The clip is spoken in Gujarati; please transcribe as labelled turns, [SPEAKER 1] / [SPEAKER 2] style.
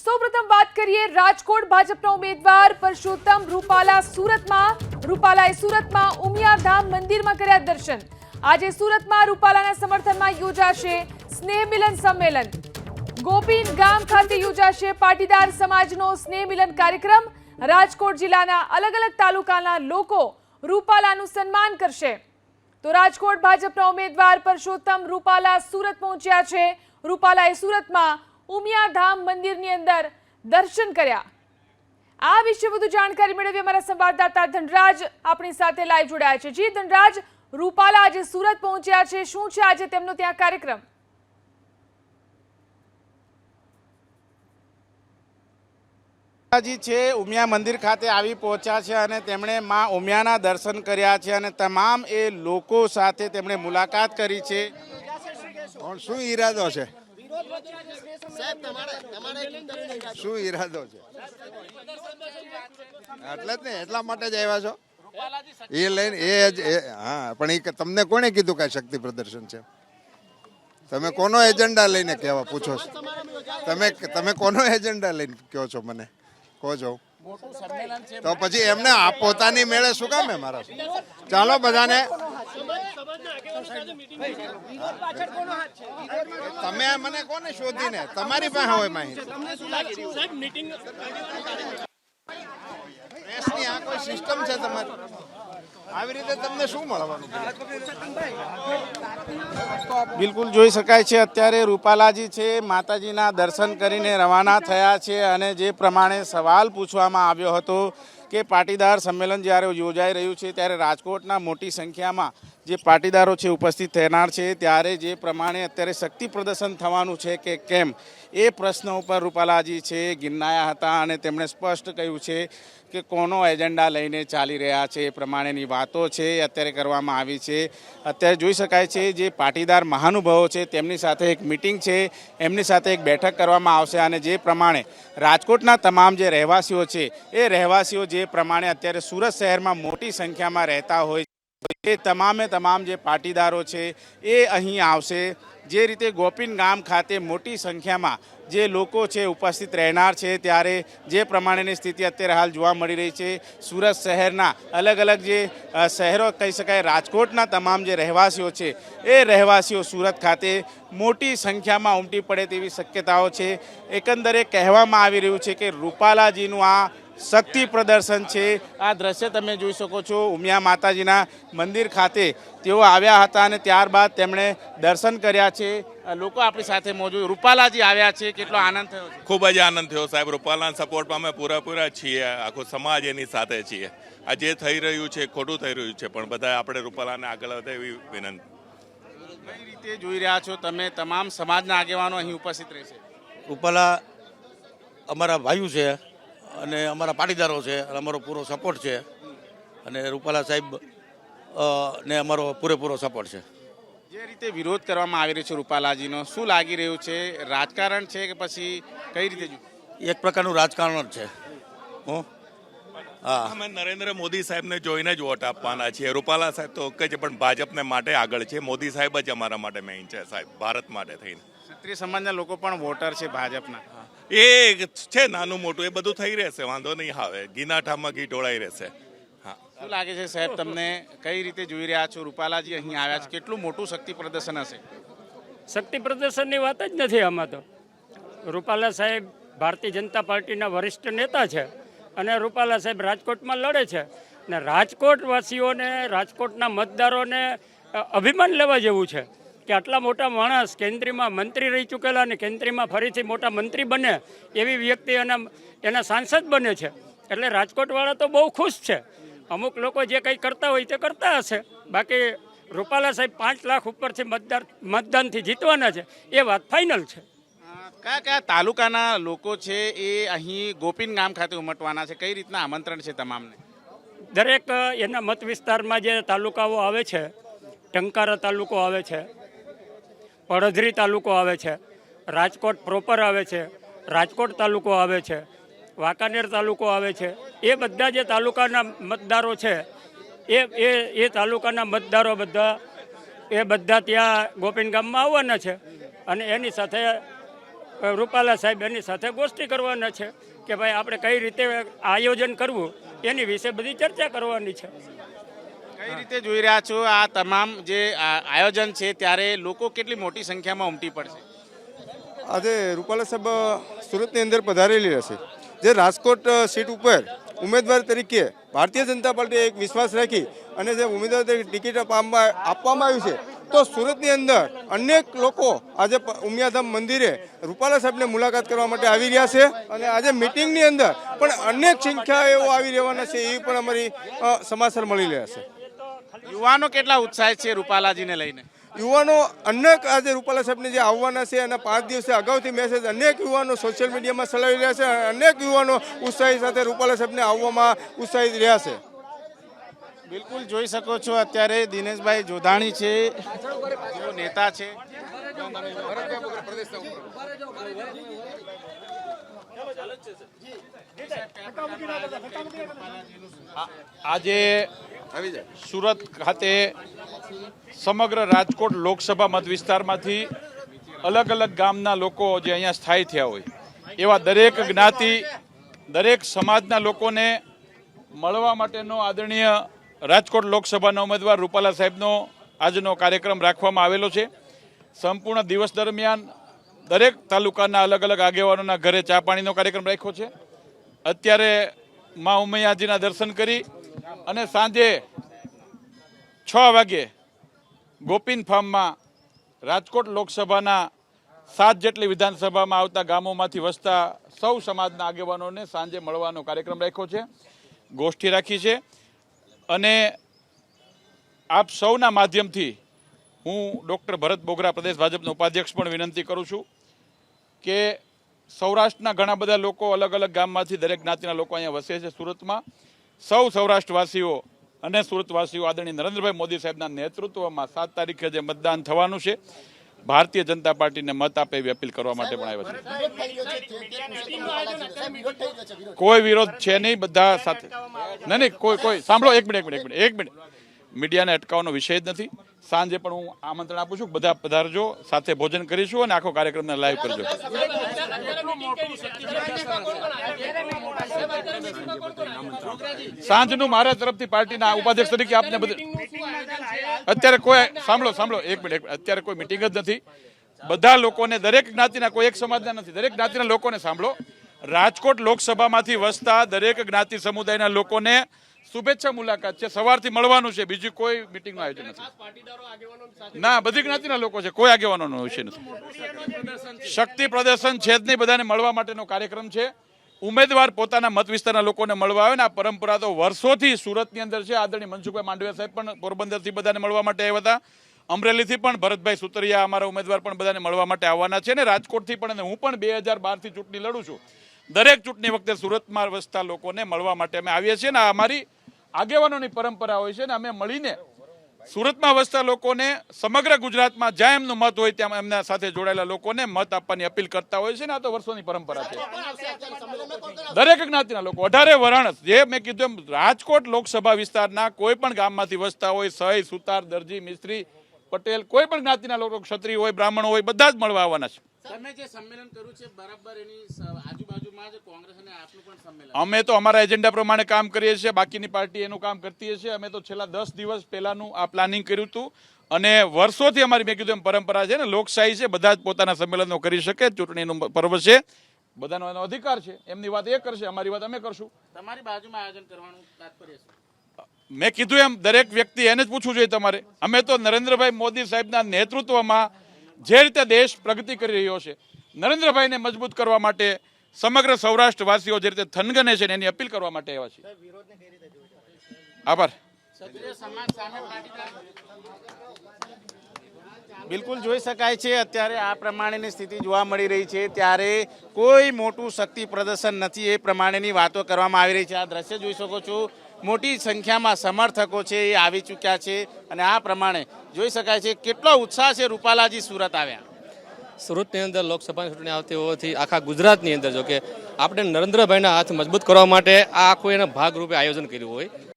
[SPEAKER 1] સૌપ્રથમ વાત કરીએ રાજકોટ ભાજપના ઉમેદવાર પરસોત્તમ રૂપાલા સુરતમાં. રૂપાલાએ સુરતમાં ઉમિયાધામ મંદિરમાં કર્યા દર્શન. આજે સુરતમાં રૂપાલાના સમર્થનમાં યોજાશે સ્નેહ મિલન સંમેલન. ગોપીન ગામ ખાતે યોજાશે પાટીદાર સમાજનો સ્નેહ મિલન કાર્યક્રમ. રાજકોટ જિલ્લાના અલગ અલગ તાલુકાના લોકો રૂપાલાનું સન્માન કરશે. તો રાજકોટ ભાજપના ઉમેદવાર પરસોત્તમ રૂપાલા સુરત પહોંચ્યા છે. રૂપાલાએ સુરતમાં ઉમિયાધામ મંદિરની અંદર દર્શન કર્યા. આ વિશે વધુ જાણકારી મેળવી અમારા સંવાદદાતા ધનરાજ આપણી સાથે લાઈવ જોડાયા છે. જી ધનરાજ રૂપાલા આજે સુરત પહોંચ્યા છે. શું છે આજે તેમનો ત્યાં કાર્યક્રમ?
[SPEAKER 2] જી છે ઉમિયા મંદિર ખાતે આવી પહોંચ્યા છે અને તેમણે માં ઉમિયાના દર્શન કર્યા છે અને તમામ એ લોકો સાથે તેમણે મુલાકાત કરી છે.
[SPEAKER 3] પણ શું ઈરાદો છે? શું ઈરાદો છે? એટલે જ ને, એટલા માટે જ આવ્યા છો? એ લઈને, એ જ હા, પણ એ તમને કોણે કીધું કે શક્તિ પ્રદર્શન છે? તમે કોનો એજન્ડા લઈને કહેવા પૂછો છો? તમે તમે કોનો એજન્ડા લઈને કહો છો મને? કહો છો. તો પછી એમને પોતાની મેળે શું કામ મારા? ચાલો બધાને તમે મને કોને શોધીને? તમારી પાસે હોય માહિતી. પ્રેસની આ કોઈ સિસ્ટમ છે તમારી? આવી રીતે તમને શું મળવાનું?
[SPEAKER 2] બિલકુલ જોઈ શકાય છે. અત્યારે રૂપાલાજી છે માતાજીના દર્શન કરીને રવાના થયા છે અને જે પ્રમાણે સવાલ પૂછવામાં આવ્યો હતો કે પાટીદાર સંમેલન જ્યારે યોજાઈ રહ્યું છે ત્યારે રાજકોટના મોટી સંખ્યામાં જે પાટીદારો છે, ઉપસ્થિત થનાર છે, ત્યારે જે પ્રમાણે અત્યારે શક્તિ પ્રદર્શન થવાનું છે કે કેમ, એ પ્રશ્ન ઉપર રૂપાલાજી છે, ગિરનાયા હતા અને તેમણે સ્પષ્ટ કહ્યું છે કે કોનો એજન્ડા લઈને ચાલી રહ્યા છે, એ પ્રમાણેની વાતો છે અત્યારે કરવામાં આવી છે. અત્યારે જોઈ શકાય છે જે પાટીદાર મહાનુભાવો છે, તેમની સાથે એક મિટિંગ છે, એમની સાથે એક બેઠક કરવામાં આવશે અને જે પ્રમાણે રાજકોટના તમામ જે રહેવાસીઓ છે, એ રહેવાસીઓ જે પ્રમાણે અત્યારે સુરત શહેરમાં મોટી સંખ્યામાં રહેતા હોય એ તમામે તમામ જે પાટીદારો છે, એ અહીં આવશે. જે રીતે ગોપીન ગામ ખાતે મોટી સંખ્યામાં જે લોકો છે, ઉપસ્થિત રહેનાર છે, ત્યારે જે પ્રમાણેની સ્થિતિ અત્યારે હાલ જોવા મળી રહી છે, સુરત શહેરના અલગ અલગ જે શહેરો કહી શકાય રાજકોટના તમામ જે રહેવાસીઓ છે, એ રહેવાસીઓ સુરત ખાતે મોટી સંખ્યામાં ઉમટી પડે તેવી શક્યતાઓ છે. એકંદરે કહેવામાં આવી રહ્યું છે કે રૂપાલાજીનું આ શક્તિ પ્રદર્શન છે. આ દ્રશ્ય તમે જોઈ શકો છો. ઉમિયા માતાજીના મંદિર ખાતે તેઓ આવ્યા હતા અને ત્યારબાદ તેમણે દર્શન કર્યા છે. લોકો આપણી સાથે મોજૂદ રૂપાલાજી આવ્યા છે. કેટલો આનંદ થયો
[SPEAKER 4] ખૂબ જ આનંદ થયો સાહેબ. રૂપાલાના સપોર્ટમાં અમે પૂરેપૂરા છીએ. આખો સમાજ એની સાથે છીએ. આ જે થઈ રહ્યું છે ખોટું થઈ રહ્યું છે પણ બધા આપણે રૂપાલાને આગળ વધે એવી વિનંતી.
[SPEAKER 2] કઈ રીતે જોઈ રહ્યા છો તમે? તમામ સમાજના આગેવાનો અહીં ઉપસ્થિત રહેશે.
[SPEAKER 5] રૂપાલા અમારા ભાઈઓ છે. અને અમારા પાટીદારો છે અમારો પૂરો સપોર્ટ છે. અને રૂપાલા સાહેબ ને અમારો પૂરેપૂરો સપોર્ટ છે.
[SPEAKER 2] જે રીતે વિરોધ કરવામાં આવી રહ્યો છે રૂપાલાજીનો શું લાગી રહ્યું છે? રાજકારણ છે કે પછી કઈ રીતે
[SPEAKER 5] એક પ્રકારનું રાજકારણ જ છે. હું? હા.
[SPEAKER 4] અમે નરેન્દ્ર મોદી સાહેબને જોઈને જ વોટ આપવાના છીએ. રૂપાલા સાહેબ તો ઓકે છે પણ ભાજપને માટે આગળ છે. મોદી સાહેબ જ અમારા માટે મેઇન છે સાહેબ ભારત માટે થઈને.
[SPEAKER 2] ક્ષત્રિય સમાજના લોકો પણ વોટર છે ભાજપના.
[SPEAKER 4] એ છે નાનું મોટું એ બધું થઈ રહેશે વાંધો નહીં આવે ગીનાઠામાં ઘી ઢોળાઈ રહેશે. હા.
[SPEAKER 2] શું લાગે છે સાહેબ તમને કઈ રીતે જોઈ રહ્યા છો? રૂપાલાજી અહીં આવ્યા છે. કેટલું મોટું શક્તિ પ્રદર્શન હશે?
[SPEAKER 6] શક્તિ પ્રદર્શનની વાત જ નથી આમાં તો. રૂપાલા સાહેબ ભારતીય જનતા પાર્ટીના વરિષ્ઠ નેતા છે અને રૂપાલા સાહેબ રાજકોટમાં લડે છે. ને રાજકોટ વાસીઓને રાજકોટના મતદારોને અભિમાન લેવા જેવું છે. કે આટલા મોટા માણસ કેન્દ્રીયમાં મંત્રી રહી ચૂકેલા અને કેન્દ્રીયમાં ફરીથી મોટા મંત્રી બને એવી વ્યક્તિ એના એના સાંસદ બને છે. એટલે રાજકોટવાળા તો બહુ ખુશ છે. અમુક લોકો જે કંઈ કરતા હોય તે કરતા હશે. બાકી રૂપાલા સાહેબ પાંચ લાખ ઉપરથી મતદાર મતદાનથી જીતવાના છે. એ વાત ફાઇનલ છે.
[SPEAKER 2] કયા કયા તાલુકાના લોકો છે એ અહીં ગોપીન ગામ ખાતે ઉમટવાના છે? કઈ રીતના આમંત્રણ છે તમામને?
[SPEAKER 6] દરેક એના મત વિસ્તારમાં જે તાલુકાઓ આવે છે ટંકારા તાલુકો આવે છે પડધરી તાલુકો આવે છે, રાજકોટ પ્રોપર આવે છે, રાજકોટ તાલુકો આવે છે, વાંકાનેર તાલુકો આવે છે. એ બધા જે તાલુકાના મતદારો છે, એ એ એ તાલુકાના મતદારો બધા, એ બધા ત્યાં ગોપીન ગામમાં આવવાના છે અને એની સાથે, રૂપાલા સાહેબ એની સાથે ગોષ્ઠી કરવાના છે કે ભાઈ આપણે કઈ રીતે આયોજન કરવું એની વિશે બધી ચર્ચા કરવાની છે.
[SPEAKER 2] કઈ રીતે જોઈ રહ્યા છો આ તમામ જે આયોજન છે ત્યારે લોકો કેટલી મોટી સંખ્યામાં ઉમટી પડશે?
[SPEAKER 7] આજે રૂપાલા સાહેબ સુરતની અંદર પધારેલી રહેશે. જે રાજકોટ સીટ ઉપર ઉમેદવાર તરીકે ભારતીય જનતા પાર્ટીએ એક વિશ્વાસ રાખી અને જે ઉમેદવાર તરીકે ટિકિટ આપવામાં આપવામાં આવી છે, તો સુરતની અંદર અનેક લોકો આજે ઉમિયાધામ મંદિરે રૂપાલા સાહેબને મુલાકાત કરવા માટે આવી રહ્યા છે અને આજે મિટિંગની અંદર પણ અનેક સંખ્યા એવો આવી રહેવાના છે એ પણ અમારી સમાચાર મળી રહ્યા છે.
[SPEAKER 2] યુવાનો કેટલા ઉત્સાહિત છે રૂપાલાજીને લઈને?
[SPEAKER 7] યુવાનો અનેક આજે રૂપાલા સાહેબને જે આવવાના છે અને પાંચ દિવસે અગાઉથી મેસેજ અનેક યુવાનો સોશિયલ મીડિયામાં ચલાવી રહ્યા છે અનેક યુવાનો ઉત્સાહી સાથે રૂપાલા સાહેબને આવવામાં ઉત્સાહિત રહ્યા છે.
[SPEAKER 2] બિલકુલ જોઈ શકો છો અત્યારે દિનેશભાઈ જોધાણી છે નેતા છે.
[SPEAKER 8] આજે સુરત ખાતે સમગ્ર રાજકોટ લોકસભા મત વિસ્તારમાંથી અલગ અલગ ગામના લોકો જે અહીંયા સ્થાયી થયા હોય, એવા દરેક જ્ઞાતિ, દરેક સમાજના લોકોને મળવા માટેનો આદરણીય રાજકોટ લોકસભાના ઉમેદવાર રૂપાલા સાહેબનો આજનો કાર્યક્રમ રાખવામાં આવેલો છે. સંપૂર્ણ દિવસ દરમિયાન દરેક તાલુકાના અલગ અલગ આગેવાનોના ઘરે ચા પાણીનો કાર્યક્રમ રાખ્યો છે. અત્યારે મા ઉમૈયાજીના દર્શન કરી અને સાંજે છ વાગે ગોપીન ફાર્મમાં રાજકોટ લોકસભાના સાત જેટલી વિધાનસભામાં આવતા ગામોમાંથી વસતા સૌ સમાજના આગેવાનોને સાંજે મળવાનો કાર્યક્રમ રાખ્યો છે. ગોષ્ઠી રાખી છે. અને આપ સૌના માધ્યમથી હું ડૉક્ટર ભરત બોગરા પ્રદેશ ભાજપના ઉપાધ્યક્ષ પણ વિનંતી કરું છું. કે સૌરાષ્ટ્રના ઘણા બધા લોકો અલગ અલગ ગામમાંથી દરેક જ્ઞાતિના લોકો અહીંયા વસે છે સુરતમાં. સૌ સૌરાષ્ટ્રવાસીઓ અને સુરતવાસીઓ આદરણીય નરેન્દ્રભાઈ મોદી સાહેબના નેતૃત્વમાં સાત તારીખે જે મતદાન થવાનું છે, ભારતીય જનતા પાર્ટીને મત આપે એવી અપીલ કરવા માટે પણ આવ્યા છે. કોઈ વિરોધ છે નહીં, બધા સાથે નહીં નહીં, કોઈ કોઈ સાંભળો, એક મિનિટ એક મિનિટ એક મિનિટ. એક મિનિટ મીડિયાને અટકાવવાનો વિષય જ નથી. સાંજે પણ હું આમંત્રણ આપું છું. બધા પધારજો, સાથે ભોજન કરીશું અને આખો કાર્યક્રમને લાઈવ કરજો. સાંજનું મારા તરફથી પાર્ટીના ઉપાધ્યક્ષ તરીકે આપને બધું અત્યારે કોઈ સાંભળો સાંભળો, એક મિનિટ. અત્યારે કોઈ મિટિંગ જ નથી. બધા લોકોને, દરેક જ્ઞાતિના, કોઈ એક સમાજના નથી. દરેક જ્ઞાતિના લોકોને સાંભળો. રાજકોટ લોકસભામાંથી વસતા દરેક જ્ઞાતિ સમુદાયના લોકોને શુભેચ્છા મુલાકાત છે. સવારથી મળવાનું છે. બીજું કોઈ મિટિંગનું આયોજન નથી. ના, બધી જ્ઞાતિના લોકો છે. કોઈ આગેવાનોનો વિષય નથી. શક્તિ પ્રદર્શન છે જ નહીં. બધાને મળવા માટેનો કાર્યક્રમ છે. ઉમેદવાર પોતાના મત વિસ્તારના લોકોને મળવા આવે ને આ પરંપરા તો વર્ષોથી સુરતની અંદર છે. આદરણીય મનસુખભાઈ માંડવિયા સાહેબ પણ પોરબંદરથી બધાને મળવા માટે આવ્યા હતા. અમરેલીથી પણ ભરતભાઈ સુતરિયા અમારા ઉમેદવાર પણ બધાને મળવા માટે આવવાના છે. ને રાજકોટથી પણ અને હું પણ બે હજાર બારથી ચૂંટણી લડું છું. દરેક ચૂંટણી વખતે સુરતમાં વસતા લોકોને મળવા માટે અમે આવીએ છીએ ને અમારી આગેવાનોની પરંપરા હોય છે ને અમે મળીને સુરતમાં વસતા લોકોને સમગ્ર ગુજરાતમાં જ્યાં એમનું મત હોય ત્યાં એમના સાથે જોડાયેલા લોકોને મત આપવાની અપીલ કરતા હોય છે ને આ તો વર્ષોની પરંપરા છે. દરેક જ્ઞાતિના લોકો, અઢારે વરણ જે મેં કીધું એમ રાજકોટ લોકસભા વિસ્તારના કોઈ પણ ગામમાંથી વસતા હોય, સહી, સુતાર, દરજી, મિસ્ત્રી પટેલ કોઈ પણ જ્ઞાતિના લોકો ક્ષત્રિય હોય બ્રાહ્મણ હોય બધા જ મળવા આવવાના છે. અમે તો અમારા એજન્ડા પ્રમાણે કામ કરીએ છીએ બાકીની પાર્ટી એનું કામ કરતી છે અમે તો છેલ્લા દસ દિવસ પહેલાનું આ પ્લાનિંગ કર્યું હતું અને વર્ષોથી અમારી મેં કીધું એમ પરંપરા છે ને લોકશાહી છે બધા જ પોતાના સંમેલનો કરી શકે ચૂંટણીનું પર્વ છે. બધાનો એનો અધિકાર છે. એમની વાત એ કરશે અમારી વાત અમે કરશું.
[SPEAKER 2] તમારી બાજુમાં આયોજન કરવાનું તાત્પર્ય છે
[SPEAKER 8] મેં કીધું એમ, દરેક વ્યક્તિ એને જ પૂછવું જોઈએ તમારે. અમે તો નરેન્દ્રભાઈ મોદી સાહેબના નેતૃત્વમાં જે રીતે દેશ પ્રગતિ કરી રહ્યો છે, નરેન્દ્રભાઈને મજબૂત કરવા માટે સમગ્ર સૌરાષ્ટ્રવાસીઓ જે રીતે થનગને છે એની અપીલ કરવા માટે આવ્યા છે. આભાર.
[SPEAKER 2] બિલકુલ જોઈ શકાય છે, અત્યારે આ પ્રમાણેની સ્થિતિ જોવા મળી રહી છે, ત્યારે કોઈ મોટું શક્તિ પ્રદર્શન નથી, એ પ્રમાણેની વાતો કરવામાં આવી રહી છે. આ દ્રશ્ય જોઈ શકો છો. મોટી સંખ્યામાં સમર્થકો છે એ આવી ચૂક્યા છે અને આ પ્રમાણે જોઈ શકાય છે કેટલો ઉત્સાહ છે રૂપાલાજી સુરત આવ્યા.
[SPEAKER 9] સુરતની અંદર લોકસભાની ચૂંટણી આવતી હોવાથી આખા ગુજરાતની અંદર જો કે આપણે નરેન્દ્રભાઈના હાથ મજબૂત કરવા માટે આ આખું એના ભાગરૂપે આયોજન કર્યું હોય.